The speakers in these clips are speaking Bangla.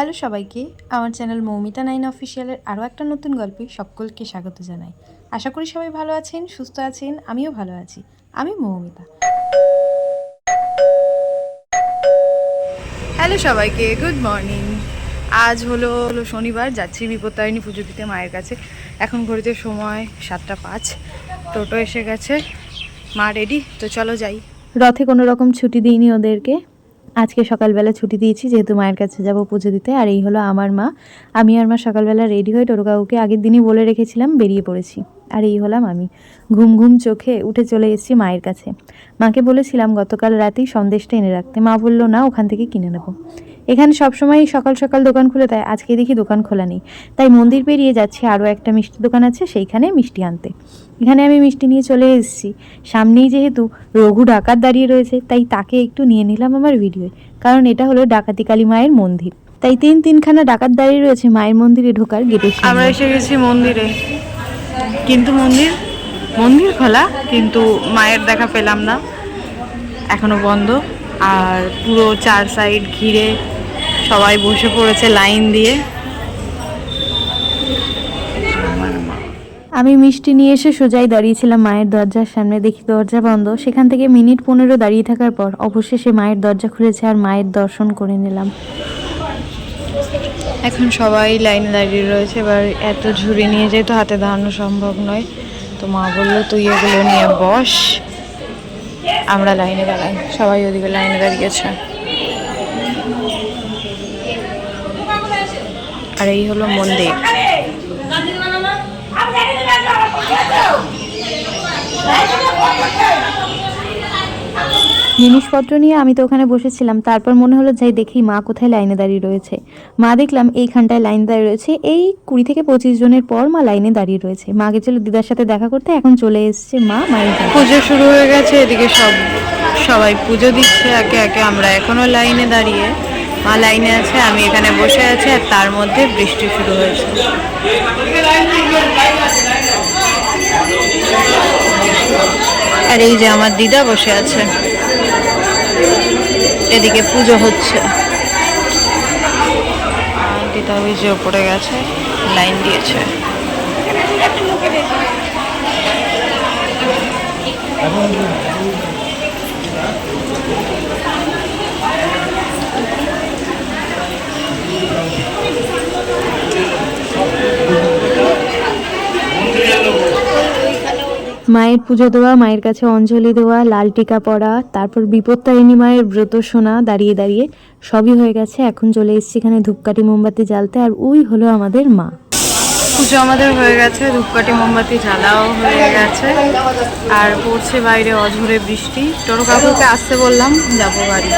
হ্যালো সবাইকে আমার চ্যানেল মৌমিতা নাইন অফিসিয়ালের আরও একটা নতুন গল্পে সকলকে স্বাগত জানাই। আশা করি সবাই ভালো আছেন সুস্থ আছেন আমিও ভালো আছি। আমি মৌমিতা। হ্যালো সবাইকে গুড মর্নিং। আজ হলো হলো শনিবার যাচ্ছি বিপত্তারিণী পুজো দিতে মায়ের কাছে। এখন ঘড়িতে সময় সাতটা পাঁচ টোটো এসে গেছে মা রেডি তো চলো যাই। রথে কোনো রকম ছুটি দিইনি ওদেরকে। আজকে সকালবেলা ছুটি দিয়েছি, যেহেতু মায়ের কাছে যাব পুজো দিতে, আর এই হলো আমার মা। আমি আর মা সকালবেলা রেডি হয়ে টোরকাউকে আগের দিনই বলে রেখেছিলাম, বেরিয়ে পড়েছি। আর এই হলাম আমি। ঘুম ঘুম চোখে উঠে চলে এসেছি মায়ের কাছে। মাকে বলেছিলাম, গতকাল রাতেই সন্দেশটা এনে রাখতে। মা বলল, না, ওখান থেকে কিনে নেব। এখানে সবসময় সকাল সকাল দোকান খুলে দেয়, আজকে দেখি দোকান খোলা নেই। তাই মন্দির পেরিয়ে যাচ্ছি আরও একটা মিষ্টি দোকান আছে, সেইখানে মিষ্টি আনতে। এখানে আমি মিষ্টি নিয়ে চলে এসেছি। সামনেই যেহেতু রঘু ডাকাত দাঁড়িয়ে রয়েছে, তাই তাকে একটু নিয়ে নিলাম আমার ভিডিওয় কারণ এটা হলো ডাকাতি কালী মায়ের মন্দির। তাই তিন তিনখানা ডাকাত দাঁড়িয়ে রয়েছে মায়ের মন্দিরে ঢোকার গেটে আমরা এসে গেছি মন্দিরে। কিন্তু মন্দির মন্দির খোলা, কিন্তু মায়ের দেখা পেলাম না। এখনও বন্ধ। আর পুরো চার সাইড ঘিরে সবাই বসে পড়েছে লাইন দিয়ে। আমি মিষ্টি নিয়ে এসে সোজাই দাঁড়িয়েছিলাম মায়ের দরজার সামনে দেখি দরজা বন্ধ। সেখান থেকে মিনিট পনেরো দাঁড়িয়ে থাকার পর অবশেষে মায়ের দরজা খুলেছে আর মায়ের দর্শন করে নিলাম। এখন সবাই লাইনে দাঁড়িয়ে রয়েছে এবার এত ঝুড়ি নিয়ে যেহেতু হাতে দাঁড়ানো সম্ভব নয়। তো মা বলল তুই এগুলো নিয়ে বস আমরা লাইনে দাঁড়াই। সবাই ওদিকে লাইনে দাঁড়িয়েছে। আর এই হলো মন্দির। জিনিসপত্র নিয়ে আমি তো ওখানে বসেছিলাম তারপর মনে হলো যাই দেখি মা কোথায় লাইনে দাঁড়িয়ে রয়েছে। মা দেখলাম এইখানটায় লাইন দাঁড়িয়ে রয়েছে এই কুড়ি থেকে পঁচিশ জনের পর মা লাইনে দাঁড়িয়ে রয়েছে। মা গেছিল দিদার সাথে দেখা করতে এখন চলে এসেছে মা মায়ের পুজো শুরু হয়ে গেছে এদিকে সব সবাই পুজো দিচ্ছে একে একে আমরা এখনও লাইনে দাঁড়িয়ে। লাইনে আছে, আমি এখানে বসে আছি আর তার মধ্যে বৃষ্টি শুরু হয়েছে। আর এই যে আমার দিদা বসে আছে, এদিকে পুজো হচ্ছে। দিদা ওই যে ওপরে গেছে, লাইন দিয়েছে। মায়ের পুজো দেওয়া, মায়ের কাছে অঞ্জলি দেওয়া, লাল টিকা পরা, তারপর বিপত্তারিণী মায়ের ব্রত শোনা, দাঁড়িয়ে দাঁড়িয়ে সবই হয়ে গেছে। এখন চলে এসেছি এখানে ধূপকাঠি মোমবাতি জ্বালতে, আর ওই হলো আমাদের মা। পুজো আমাদের হয়ে গেছে, ধূপকাঠি মোমবাতি জ্বালাও হয়ে গেছে। আর পড়ছে বাইরে অঝরে বৃষ্টি। টোটো কাকুকে আসতে বললাম, যাব বাড়ি।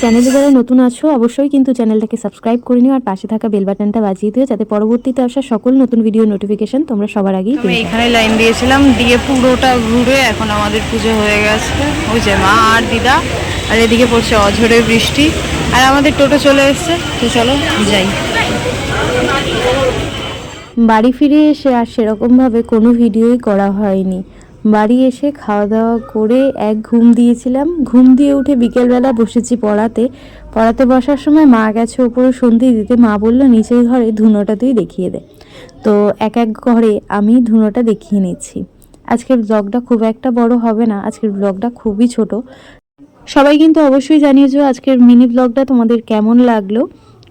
চ্যানেলে যারা নতুন আছো অবশ্যই কিন্তু চ্যানেলটাকে সাবস্ক্রাইব করে নিও আর পাশে থাকা বেল বাটনটা বাজিয়ে দিও যাতে পরবর্তীতে আসা সকল নতুন ভিডিও নোটিফিকেশন তোমরা সবার আগেই আমি। এখানে লাইন দিয়েছিলাম দিয়ে পুরোটা ঘুরে এখন আমাদের পুজো হয়ে গেছে। ওই যে মা আর দিদা আর এদিকে পড়ছে অঝরে বৃষ্টি। আর আমাদের টোটো চলে এসছে তো চলো যাই। বাড়ি ফিরে এসে আর সেরকমভাবে কোনো ভিডিওই করা হয়নি। বাড়ি এসে খাওয়া দাওয়া করে এক ঘুম দিয়েছিলাম। ঘুম দিয়ে উঠে বিকেলবেলা বসেছি পড়াতে। পড়াতে বসার সময় মা গেছে ওপরে সন্ধি দিতে। মা বলল, নিচের ঘরে ধুনোটা তুই দেখিয়ে দে। তো এক এক ঘরে আমি ধুনোটা দেখিয়ে নিচ্ছি। আজকের ব্লগটা খুব একটা বড় হবে না। আজকের ব্লগটা খুবই ছোট। সবাই কিন্তু অবশ্যই জানিয়েছো আজকের মিনি ব্লগটা তোমাদের কেমন লাগল।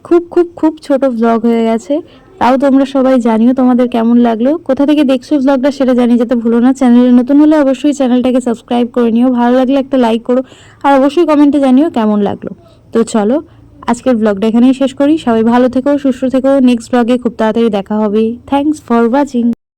খুব খুব খুব ছোট ব্লগ হয়ে গেছে। তাও তোমরা সবাই জানিও তোমাদের কেমন লাগল। কোথা থেকে দেখছ ব্লগটা সেটা জানিয়ে যেতে ভুলো না। চ্যানেলে নতুন হলে অবশ্যই চ্যানেলটাকে সাবস্ক্রাইব করে নিও। ভালো লাগলে একটা লাইক করো। আর অবশ্যই কমেন্টে জানিও কেমন লাগল। তো চলো, আজকের ব্লগটা এখানেই শেষ করি। সবাই ভালো থেকো, সুস্থ থেকো। নেক্সট ব্লগে খুব তাড়াতাড়ি দেখা হবে। Thanks for watching